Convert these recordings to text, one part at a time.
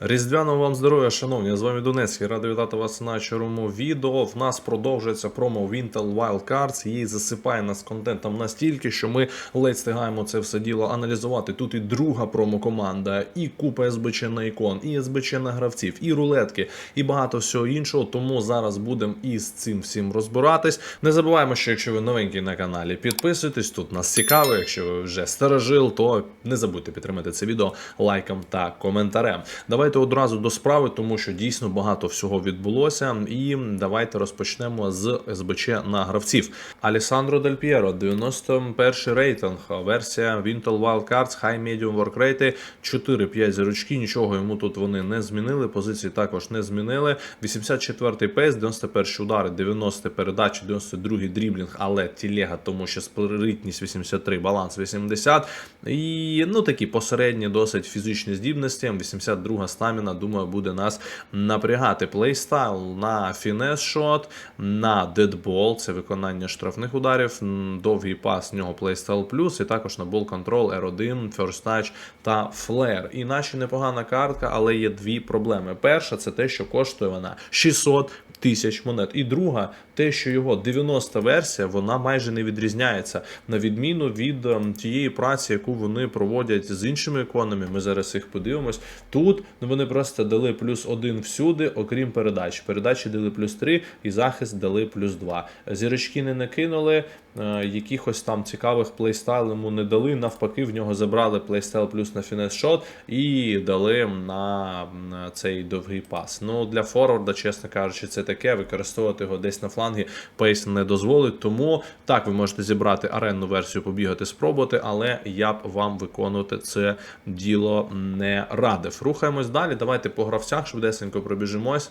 Різдвяного вам здоров'я, шановні, з вами Донецький. Радий вітати вас на чорному відео. В нас продовжується промо в Intel Wildcards. Її засипає нас контентом настільки, що ми ледь встигаємо це все діло аналізувати. Тут і друга промо-команда, і купа СБЧ на ікон, і СБЧ на гравців, і рулетки, і багато всього іншого. Тому зараз будемо із цим всім розбиратись. Не забуваємо, що якщо ви новенький на каналі, підписуйтесь. Тут нас цікаво. Якщо ви вже старожил, то не забудьте підтримати це відео лайком та коментарем. Давайте одразу до справи, тому що дійсно багато всього відбулося. І давайте розпочнемо з СБЧ на гравців. Алісандро Дель П'єро, 91 рейтинг, версія Intel Wildcards, High Medium Work Rate, 4-5 зірочки, нічого йому тут вони не змінили, позиції також не змінили. 84-й пейс, 91 удари, 90 передачі, 92-й дріблінг, але тілега, тому що спритність 83, баланс 80. І ну такі посередні досить фізичні здібності. 82 стаміна, думаю, буде нас напрягати. Плейстайл на фінес шот, на дедбол, це виконання штрафних ударів, довгий пас в нього плейстайл плюс, і також на бол контрол R1, First Touch та Flare. І наче непогана картка, але є дві проблеми. Перша це те, що коштує вона 600 тисяч монет. І друга, те, що його 90 версія, вона майже не відрізняється на відміну від ем, тієї праці, яку вони проводять з іншими іконами. Ми зараз їх подивимось. Тут вони просто дали плюс один всюди, окрім передач. Передачі дали плюс 3 і захист дали плюс 2. Зірочки не накинули. е, Якихось там цікавих плейстайл йому не дали. Навпаки, в нього забрали плейстайл плюс на фінес шот і дали на цей довгий пас. Ну для форварда, чесно кажучи, це таке. Використовувати його десь на флангі пейс не дозволить. Тому так ви можете зібрати аренну версію, побігати, спробувати, але я б вам виконувати це діло не радив. Рухаємось далі. Давайте по гравцях швидесенько пробіжимось.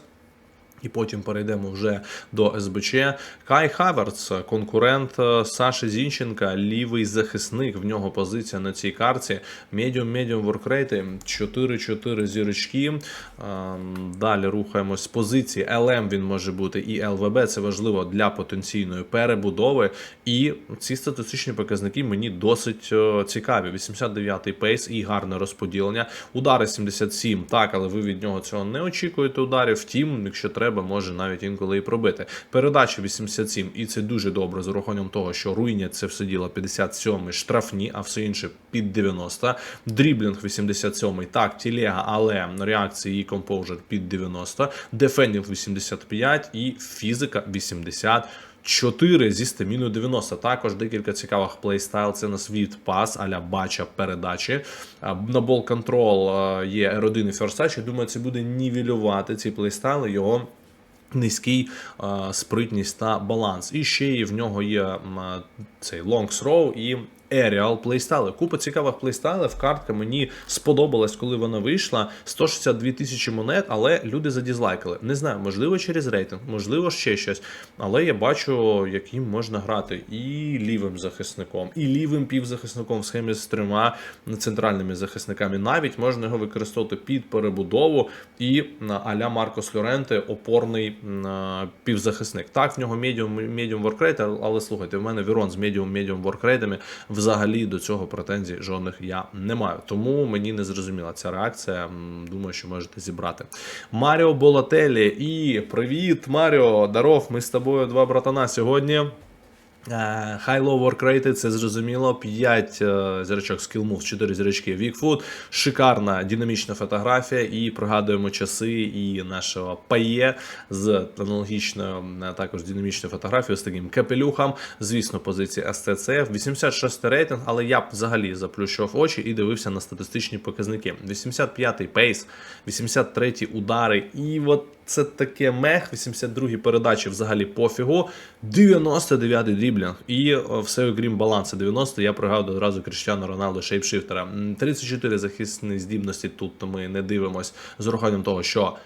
І потім перейдемо вже до СБЧ. Кай Хаверц, конкурент е, Саші Зінченка, лівий захисник. В нього позиція на цій карті. Медіум, медіум воркрейти, 4-4 зірочки. Ем, Далі рухаємось з позиції. ЛМ він може бути і ЛВБ. Це важливо для потенційної перебудови. І ці статистичні показники мені досить е, цікаві. 89-й пейс і гарне розподілення. Удари 77, так, але ви від нього цього не очікуєте ударів. Втім, якщо треба, може навіть інколи і пробити. Передача 87, і це дуже добре з урахуванням того, що руйня це все діло 57 штрафні, а все інше під 90. Дріблінг 87, так, тілега, але реакції і композер під 90. Дефендінг 85 і фізика 80. 4 зі стаміною 90. Також декілька цікавих плейстайл. Це на світ пас, аля бача передачі. На бол контрол є R1 і Touch. Я думаю, це буде нівелювати ці плейстайли. Його Низький спритність та баланс. І ще й в нього є цей long throw і aerial плейстайли. Купа цікавих плейстайлів. Картка мені сподобалась, коли вона вийшла. 162 тисячі монет, але люди задізлайкали. Не знаю, можливо, через рейтинг, можливо, ще щось. Але я бачу, яким можна грати і лівим захисником, і лівим півзахисником в схемі з трьома центральними захисниками. Навіть можна його використовувати під перебудову і аля Маркос Лоренте опорний півзахисник. Так, в нього медіум медіум воркрейт, але слухайте, в мене Вірон з медіум медіум воркрейтами. Взагалі до цього претензій жодних я не маю. Тому мені не зрозуміла ця реакція. Думаю, що можете зібрати. Маріо Болателі і привіт, Маріо! Даров, ми з тобою два братана сьогодні. Е, High-low work rate, це зрозуміло. 5 е, зірочок skill moves, 4 зірочки Вікфуд. Шикарна динамічна фотографія. І пригадуємо часи і нашого пає з аналогічною е, також динамічною фотографією з таким капелюхом. Звісно, позиція STCF. 86 рейтинг, але я б взагалі заплющував очі і дивився на статистичні показники. 85-й пейс, 83-й удари. І от це таке мех, 82-й передачі взагалі пофігу. 99-й дріблінг. І все окрім балансу 90 я пригадую одразу Кріштіану Роналду шейпшифтера. М, 34 захисні здібності тут ми не дивимось з урахуванням того, що.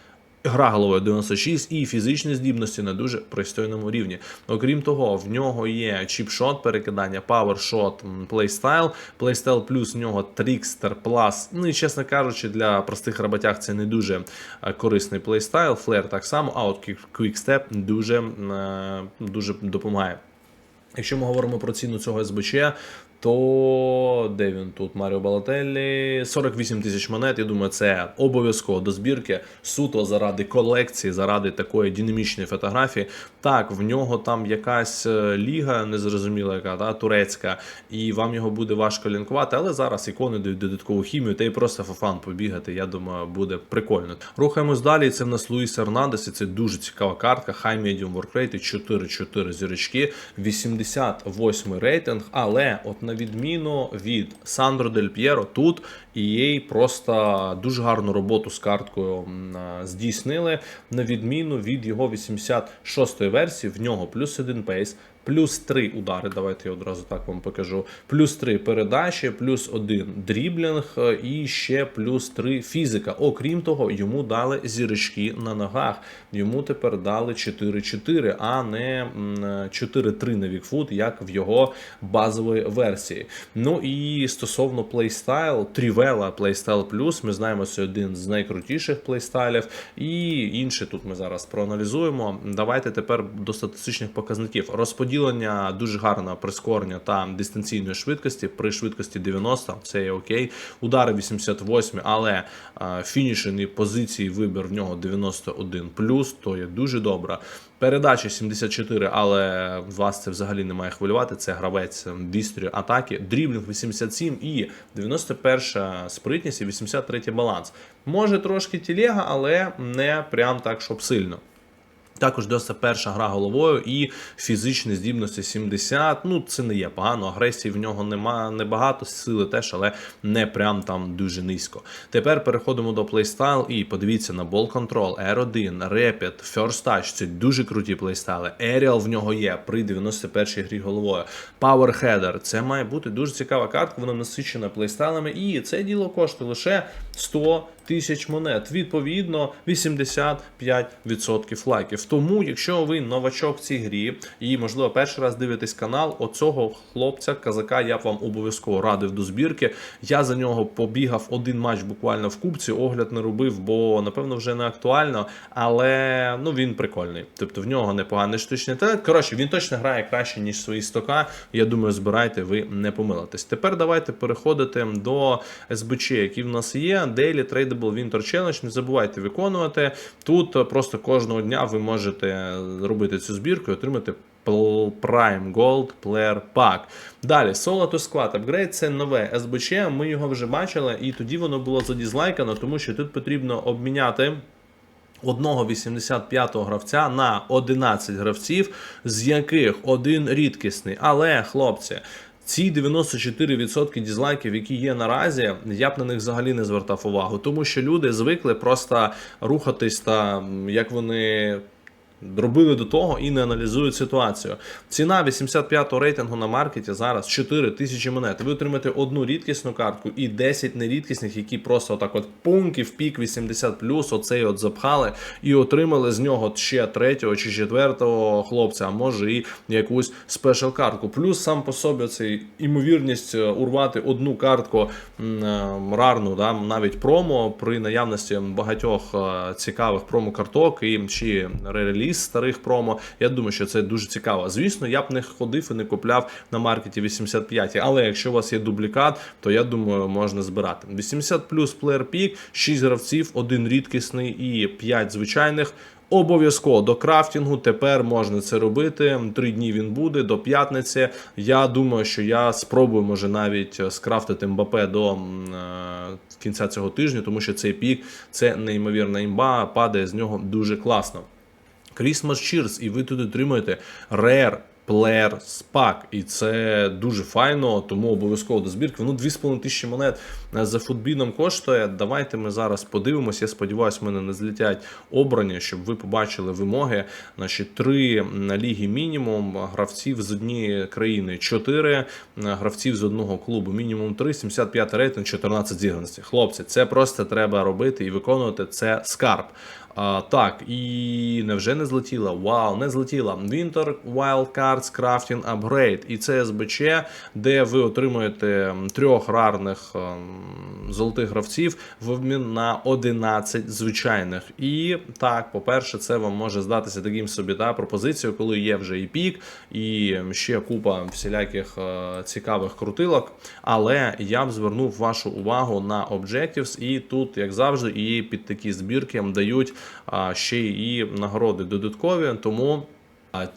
Гра головою 96 і фізичні здібності на дуже пристойному рівні. Окрім того, в нього є чіпшот, перекидання, павершот, плейстайл. Плейстайл плюс в нього трікстер плас. Ну і чесно кажучи, для простих роботяг це не дуже е, корисний плейстайл. Флер так само, а от квікстеп дуже, е, дуже допомагає. Якщо ми говоримо про ціну цього СБЧ, то де він тут? Маріо Балателлі 48 тисяч монет. Я думаю, це обов'язково до збірки суто заради колекції, заради такої динамічної фотографії. Так, в нього там якась е, ліга, незрозуміла, яка та турецька, і вам його буде важко лінкувати, але зараз ікони дають додаткову хімію, та й просто фофан побігати. Я думаю, буде прикольно. Рухаємось далі. Це в нас Луїс Ернандес, і це дуже цікава картка. High Medium Work Rate 4-4 зірочки, 88 рейтинг. Але от на відміну від Сандро Дель П'єро, тут EA просто дуже гарну роботу з карткою здійснили. На відміну від його 86-ї версії, в нього плюс один пейс. Плюс 3 удари, давайте я одразу так вам покажу. Плюс 3 передачі, плюс 1 дріблінг е, і ще плюс 3 фізика. Окрім того, йому дали зірочки на ногах. Йому тепер дали 4-4, а не 4-3 на Вікфут, як в його базової версії. Ну і стосовно плейстайл, Трівела Playstyle Plus, ми знаємо, це один з найкрутіших плейстайлів. І інші тут ми зараз проаналізуємо. Давайте тепер до статистичних показників. Розподілення дуже гарне прискорення та дистанційної швидкості при швидкості 90, це є окей. Удари 88, але а, фінішені позиції вибір в нього 91 то є дуже добре. Передача 74, але вас це взагалі не має хвилювати. Це гравець вістрі атаки. Дріблінг 87 і 91 спритність і 83 баланс. Може трошки тілега, але не прям так, щоб сильно. Також досить перша гра головою і фізичні здібності 70. Ну, це не є погано. Агресії в нього нема небагато, сили теж, але не прям там дуже низько. Тепер переходимо до плейстайл і подивіться на Ball Control, R1, Rapid, First Touch. Це дуже круті плейстайли. Aerial в нього є при 91-й грі головою. Power Header. Це має бути дуже цікава картка, вона насичена плейстайлами. І це діло коштує лише 100 тисяч монет. Відповідно, 85% лайків. Тому, якщо ви новачок в цій грі і, можливо, перший раз дивитесь канал, оцього хлопця, казака, я б вам обов'язково радив до збірки. Я за нього побігав один матч буквально в кубці, огляд не робив, бо напевно вже не актуально. Але ну він прикольний. Тобто в нього непоганий штучний інтелект. Коротше, він точно грає краще, ніж свої стока. Я думаю, збирайте, ви не помилитесь. Тепер давайте переходити до СБЧ, які в нас є. Daily Tradable Winter Challenge. Не забувайте виконувати. Тут е, просто кожного дня ви можете робити цю збірку і отримати Prime Gold Player Pack. Далі, Solo to Squad Upgrade це нове СБЧ. Ми його вже бачили, і тоді воно було задізлайкано, тому що тут потрібно обміняти. Одного 85-го гравця на 11 гравців, з яких один рідкісний. Але, хлопці, ці 94% дізлайків, які є наразі, я б на них взагалі не звертав увагу, тому що люди звикли просто рухатись та як вони. Робили до того і не аналізують ситуацію. Ціна 85-го рейтингу на маркеті зараз 4 тисячі монет. Ви отримаєте одну рідкісну картку і 10 нерідкісних, які просто отак от пунктів пік 80 оцей от запхали і отримали з нього ще третього чи четвертого хлопця, а може і якусь спешл картку. Плюс сам по собі цей імовірність е, урвати одну картку м, е, рарну, да, навіть промо при наявності багатьох е, цікавих промо-карток і чи реліз старих промо. Я думаю, що це дуже цікаво. Звісно, я б не ходив і не купляв на маркеті 85, але якщо у вас є дублікат, то я думаю, можна збирати. 80 плюс плеєр пік, 6 гравців, один рідкісний і 5 звичайних. Обов'язково до крафтінгу тепер можна це робити. Три дні він буде до п'ятниці. Я думаю, що я спробую може навіть е, скрафтити Мбапе до е, кінця цього тижня, тому що цей пік це неймовірна імба, падає з нього дуже класно. Christmas Cheers, і ви тут отримуєте Rare Player Pack. І це дуже файно, тому обов'язково до збірки. Воно 2,5 тисячі монет за футбіном коштує. Давайте ми зараз подивимося. Я сподіваюся, в мене не злітять обрання, щоб ви побачили вимоги. Наші три на ліги мінімум, гравців з однієї країни 4, гравців з одного клубу мінімум 3, 75 рейтинг, 14 зіграності. Хлопці, це просто треба робити і виконувати це скарб. А, так, і невже не злетіла? Вау, не злетіла. Winter Wildcards Cards Crafting Upgrade. І це СБЧ, де ви отримуєте трьох рарних ем, золотих гравців в обмін на 11 звичайних. І так, по-перше, це вам може здатися таким собі та пропозицією, коли є вже і пік, і ще купа всіляких е, цікавих крутилок. Але я б звернув вашу увагу на Objectives, і тут, як завжди, і під такі збірки дають ще і нагороди додаткові. Тому.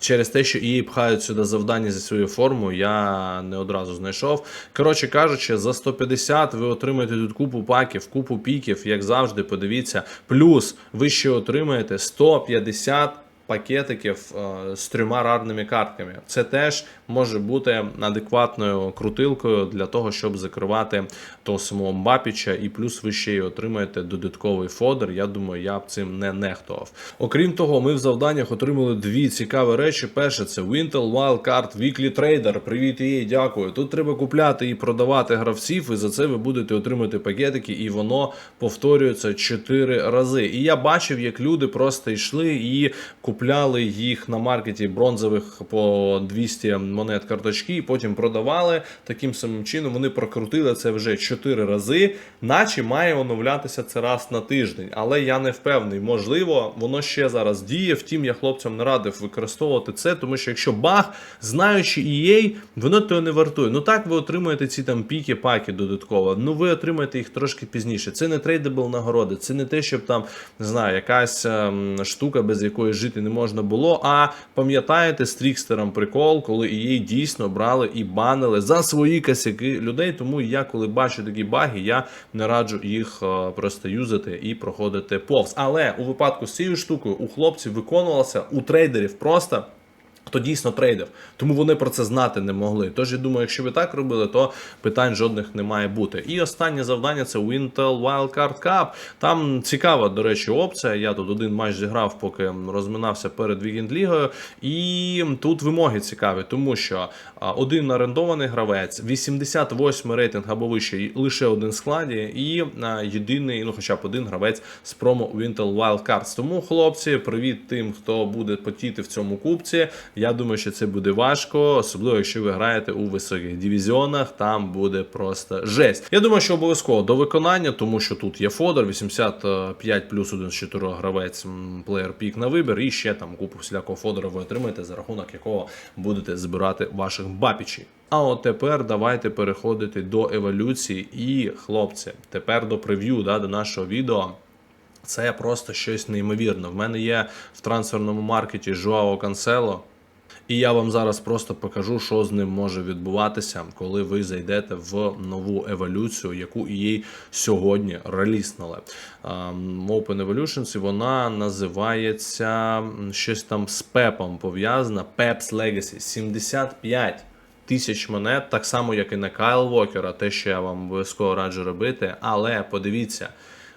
Через те, що її пхають сюди завдання зі своєю формою, я не одразу знайшов. Коротше кажучи, за 150 ви отримаєте тут купу паків, купу піків, як завжди, подивіться. Плюс ви ще отримаєте 150 пакетиків е, з трьома рарними картками. Це теж може бути адекватною крутилкою для того, щоб закривати того самого Мбапіча, і плюс ви ще й отримаєте додатковий фодер. Я думаю, я б цим не нехтував. Окрім того, ми в завданнях отримали дві цікаві речі. Перше, це Wintel Wildcard Weekly Trader. Привіт їй, дякую. Тут треба купляти і продавати гравців, і за це ви будете отримати пакетики, і воно повторюється 4 рази. І я бачив, як люди просто йшли і купляли їх на маркеті бронзових по 200 монет карточки, і потім продавали. Таким самим чином вони прокрутили це вже 4 рази, наче має оновлятися це раз на тиждень. Але я не впевнений. Можливо, воно ще зараз діє. Втім, я хлопцям не радив використовувати це, тому що якщо баг, знаючи EA, воно того не вартує. Ну так ви отримуєте ці там піки, паки додатково. Ну ви отримаєте їх трошки пізніше. Це не трейдабл нагороди, це не те, щоб там не знаю, якась ем, штука, без якої жити не можна було. А пам'ятаєте з Трікстером прикол, коли її дійсно брали і банили за свої косяки людей. Тому я, коли бачу такі баги, я не раджу їх е, просто юзати і проходити повз. Але у випадку з цією штукою у хлопців виконувалося у трейдерів просто. Хто дійсно трейдив, тому вони про це знати не могли. Тож я думаю, якщо ви так робили, то питань жодних не має бути. І останнє завдання це Wintel Wildcard Cup. Там цікава, до речі, опція. Я тут один матч зіграв, поки розминався перед Вікенд Лігою. І тут вимоги цікаві, тому що один орендований гравець, 88 рейтинг або вище, лише один складі, і єдиний, ну хоча б один гравець з промо Wintel Wildcards. Тому, хлопці, привіт тим, хто буде потіти в цьому кубці. Я думаю, що це буде важко, особливо якщо ви граєте у високих дивізіонах, там буде просто жесть. Я думаю, що обов'язково до виконання, тому що тут є фодер, 85 плюс один з 4 гравець плеєр пік на вибір, і ще там купу всілякого фодера ви отримаєте, за рахунок якого будете збирати ваших бапічів. А от тепер давайте переходити до еволюції. І, хлопці, тепер до прев'ю, да, до нашого відео. Це просто щось неймовірне. В мене є в трансферному маркеті Жуао Кансело. І я вам зараз просто покажу, що з ним може відбуватися, коли ви зайдете в нову еволюцію, яку EA сьогодні реліснули. Ем, Open Evolutions, і вона називається щось там з Пепом пов'язана. Peps Legacy 75 тисяч монет, так само, як і на Кайл Вокера, те, що я вам обов'язково раджу робити. Але подивіться.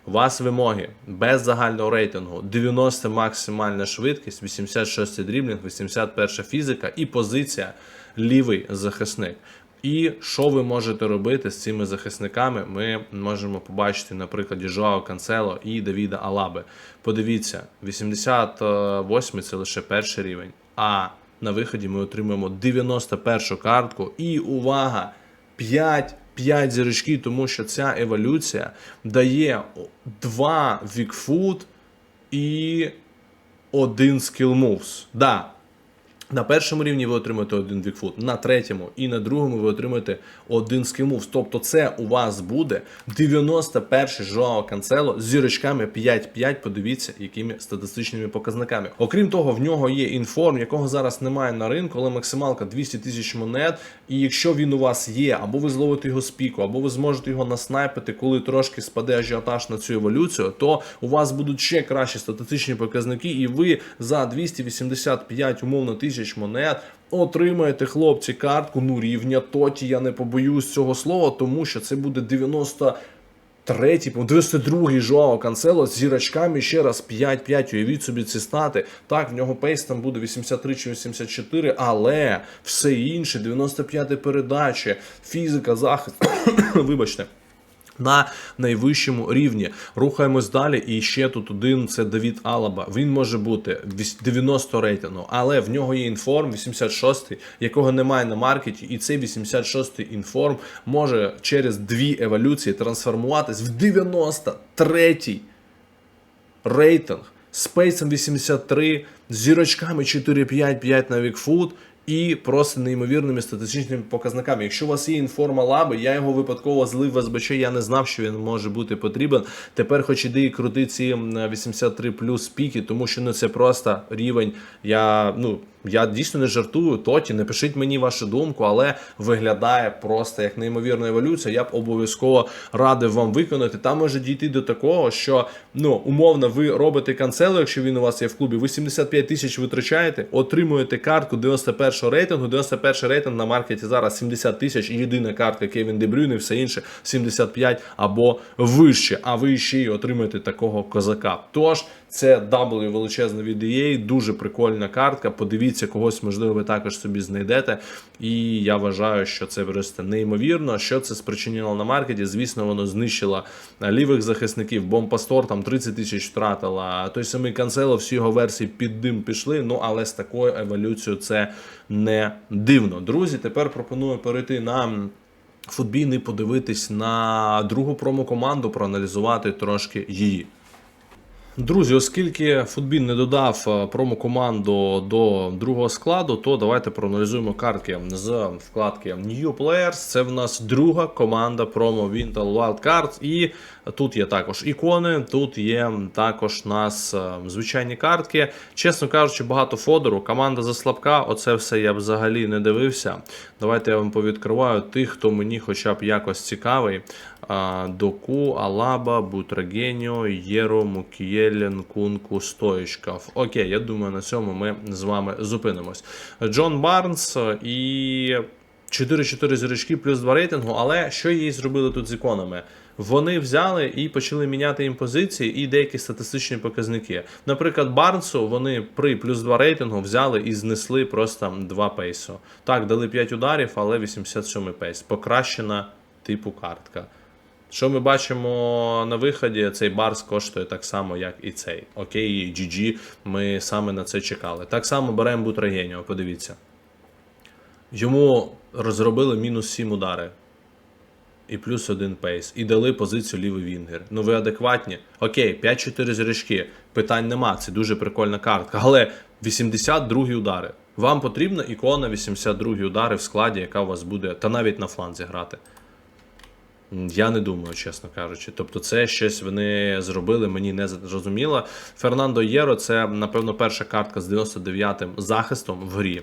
У вас вимоги без загального рейтингу 90 максимальна швидкість, 86 дріблінг, 81 фізика і позиція лівий захисник. І що ви можете робити з цими захисниками? Ми можемо побачити на прикладі Жоао Канцело і Давіда Алаби. Подивіться, 88 це лише перший рівень. А на виході ми отримуємо 91 картку. І увага! 5 5 зірочки, тому що ця еволюція дає 2 вікфуд і один skill moves. Да. На першому рівні ви отримаєте один вікфут, на третьому і на другому ви отримаєте один moves. Тобто це у вас буде 91-й Жоао Канцело з зірочками 5-5. Подивіться, якими статистичними показниками. Окрім того, в нього є інформ, якого зараз немає на ринку, але максималка 200 тисяч монет. І якщо він у вас є, або ви зловите його з піку, або ви зможете його наснайпити, коли трошки спаде ажіотаж на цю еволюцію, то у вас будуть ще кращі статистичні показники, і ви за 285 умовно тисяч монет отримаєте, хлопці, картку ну рівня тоті. Я не побоюсь цього слова, тому що це буде 90. Третій, по 92-й Жоао Канцело з зірочками ще раз 5-5. Уявіть собі ці стати. Так, в нього пейс там буде 83 чи 84, але все інше, 95 передачі, фізика, захист. Вибачте. На найвищому рівні. Рухаємось далі. І ще тут один це Давід Алаба. Він може бути 90 рейтингу, але в нього є інформ 86, якого немає на маркеті. І цей 86 інформ може через дві еволюції трансформуватись в 93 рейтинг з пейсом 83, з зірочками 4-5-5 на Вікфуд і просто неймовірними статистичними показниками. Якщо у вас є інформа лаби, я його випадково злив в СБЧ, я не знав, що він може бути потрібен. Тепер хоч іди і крути ці м, 83 плюс піки, тому що ну це просто рівень. Я ну. Я дійсно не жартую, тоті, напишіть мені вашу думку, але виглядає просто як неймовірна еволюція. Я б обов'язково радив вам виконати. Там може дійти до такого, що ну умовно ви робите канцелу, якщо він у вас є в клубі, ви 75 тисяч витрачаєте, отримуєте картку 91 рейтингу. 91 рейтинг на маркеті зараз 70 тисяч. І єдина картка Кевін Дебрюйне, все інше 75 або вище. А ви ще й отримаєте такого козака. Тож це W величезна від EA, дуже прикольна картка. Подивіться, когось, можливо, ви також собі знайдете. І я вважаю, що це просто неймовірно. Що це спричинило на маркеті? Звісно, воно знищило е, лівих захисників. Бомпастор там 30 тисяч втратила. Той самий Канцело, всі його версії під дим пішли. Ну але з такою еволюцією це не дивно. Друзі, тепер пропоную перейти на. Футбійний подивитись на другу промокоманду, проаналізувати трошки її. Друзі, оскільки Футбін не додав е, промокоманду до другого складу, то давайте проаналізуємо картки з вкладки New Players. Це в нас друга команда промо Wintel Wildcards. І тут є також ікони, тут є також нас е, звичайні картки. Чесно кажучи, багато фодеру. Команда заслабка. Оце все я взагалі не дивився. Давайте я вам повідкриваю тих, хто мені хоча б якось цікавий. Доку, Алаба, Бутрагеніо, Єро, Мукієлін, Кунку, Стоїчков. Окей, я думаю, на цьому ми з вами зупинимось. Джон Барнс е, і 4-4 зірочки плюс 2 рейтингу, але що їй зробили тут з іконами? Вони взяли і почали міняти їм позиції і деякі статистичні показники. Наприклад, Барнсу вони при плюс 2 рейтингу взяли і знесли просто 2 пейсу. Так, дали 5 ударів, але 87 пейс. Покращена типу картка. Що ми бачимо на виході, цей барс коштує так само, як і цей. Окей, GG, ми саме на це чекали. Так само беремо Бутрагеніо, подивіться. Йому розробили мінус 7 удари. І плюс один пейс. І дали позицію лівий вінгер. Ну ви адекватні. Окей, 5-4 зірочки. Питань нема. Це дуже прикольна картка. Але 82 удари. Вам потрібна ікона 82 удари в складі, яка у вас буде, та навіть на фланзі грати. Я не думаю, чесно кажучи. Тобто, це щось вони зробили, мені не зрозуміло. Фернандо Єро це, напевно, перша картка з 99-м захистом в грі.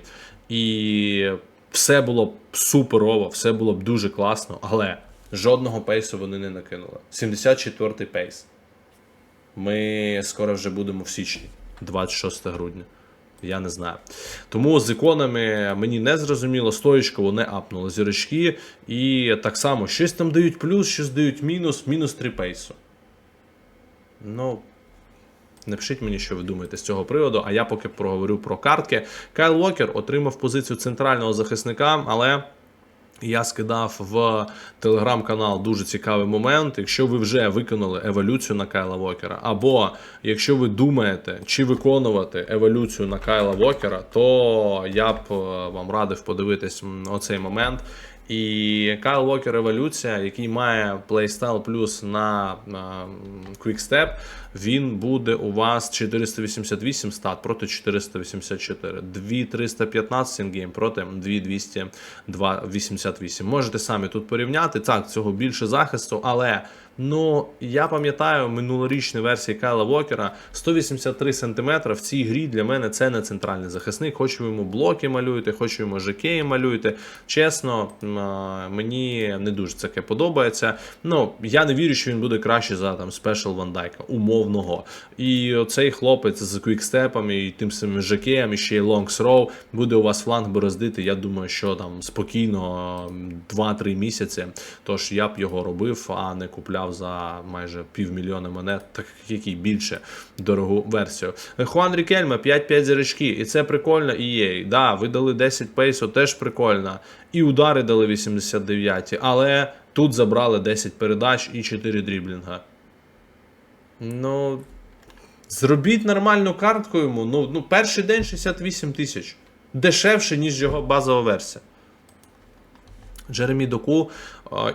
І все було б суперово, все було б дуже класно, але жодного пейсу вони не накинули. 74-й пейс. Ми скоро вже будемо в січні, 26 грудня. Я не знаю. Тому з іконами мені не зрозуміло, стоїчко вони апнули зірочки. І так само, щось там дають плюс, щось дають мінус, мінус 3 пейсу. Ну. Напишіть мені, що ви думаєте з цього приводу, а я поки проговорю про картки. Кайл Уокер отримав позицію центрального захисника, але я скидав в телеграм-канал дуже цікавий момент. Якщо ви вже виконали еволюцію на Кайла Вокера, або якщо ви думаєте, чи виконувати еволюцію на Кайла Вокера, то я б е, вам радив подивитись оцей момент. І Кайл Вокер Еволюція, який має плейстайл плюс на, на Quickstep, він буде у вас 488 стат проти 484, 2315 інгейм проти 2288. Можете самі тут порівняти. Так, цього більше захисту, але ну я пам'ятаю минулорічні версії Кайла Вокера 183 см в цій грі для мене це не центральний захисник. Хоч ви йому блоки малюєте, хоч ви йому жакеї малюєте. Чесно, мені не дуже таке подобається. Ну, я не вірю, що він буде краще за там спешл Ван Дайка, умовного. І оцей хлопець з квікстепами і тим самим жакеєм, і ще й лонгсроу буде у вас фланг бороздити. Я думаю, що там спокійно 2-3 місяці. Тож я б його робив, а не купляв за майже півмільйона монет, так як і більше дорогу версію. Хуан Рікельме 5-5 зірочки, і це прикольно. І є. Да, ви дали 10 пейсу, теж прикольно. І удари дали 89, але Тут забрали 10 передач і 4 дріблінга. Ну. Зробіть нормальну картку йому. Ну, ну перший день 68 тисяч. Дешевше, ніж його базова версія. Джеремі Доку.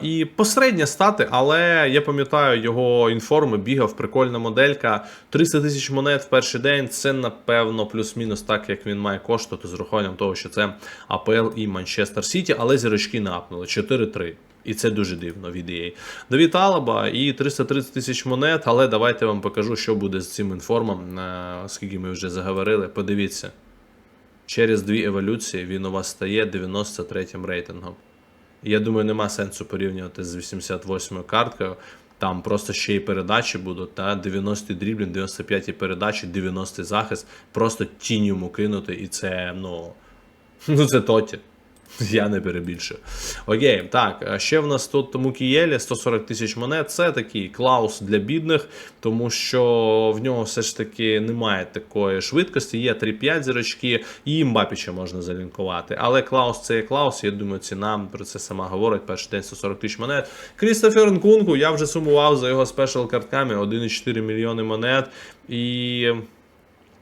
І посередня стати, але я пам'ятаю його інформи, бігав, прикольна моделька. 300 тисяч монет в перший день. Це напевно плюс-мінус так, як він має коштувати з урахуванням того, що це АПЛ і Манчестер Сіті, але зірочки не апнули 4-3. І це дуже дивно від EA. Давід Алаба і 330 тисяч монет, але давайте я вам покажу, що буде з цим інформом, е, оскільки ми вже заговорили. Подивіться. Через дві еволюції він у вас стає 93-м рейтингом. Я думаю, нема сенсу порівнювати з 88 карткою. Там просто ще й передачі будуть, та 90 дріблін, 95 передачі, 90 захист. Просто тінь йому кинути, і це, ну. Ну, це тоті. Я не перебільшую. Окей, так, ще в нас тут Мукієлі 140 тисяч монет. Це такий клаус для бідних, тому що в нього все ж таки немає такої швидкості. Є 3-5 зірочки, і Мбапіча можна залінкувати. Але клаус це є клаус. Я думаю, ціна про це сама говорить. Перший день 140 тисяч монет. Крістофер Нкунку, я вже сумував за його спешл картками 1,4 мільйони монет. І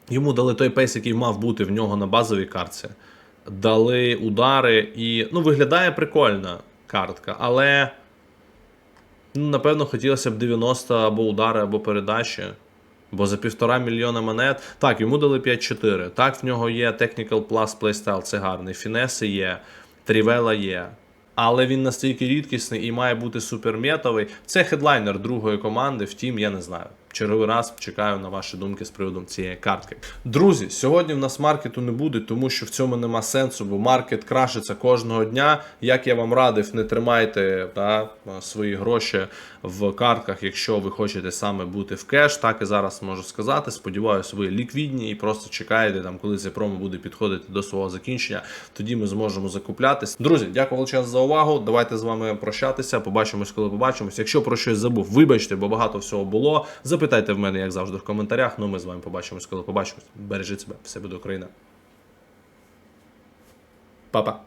йому дали той пейс, який мав бути в нього на базовій картці дали удари, і ну, виглядає прикольна картка, але ну, напевно хотілося б 90 або удари, або передачі. Бо за півтора мільйона монет. Так, йому дали 5-4. Так, в нього є Technical Plus Playstyle, це гарний. Фінеси є, Трівела є. Але він настільки рідкісний і має бути суперметовий. Це хедлайнер другої команди, втім, я не знаю. Черговий раз чекаю на ваші думки з приводу цієї картки. Друзі, сьогодні в нас маркету не буде, тому що в цьому нема сенсу, бо маркет крашиться кожного дня. Як я вам радив, не тримайте та, свої гроші в картках, якщо ви хочете саме бути в кеш. Так і зараз можу сказати. Сподіваюсь, ви ліквідні і просто чекаєте, там, коли це промо буде підходити до свого закінчення. Тоді ми зможемо закуплятись. Друзі, дякую величезно за увагу. Давайте з вами прощатися. Побачимось, коли побачимось. Якщо про щось забув, вибачте, бо багато всього було. Запитайте в мене, як завжди, в коментарях. Ну ми з вами побачимось, коли побачимось. Бережіть себе, все буде Україна. Па-па.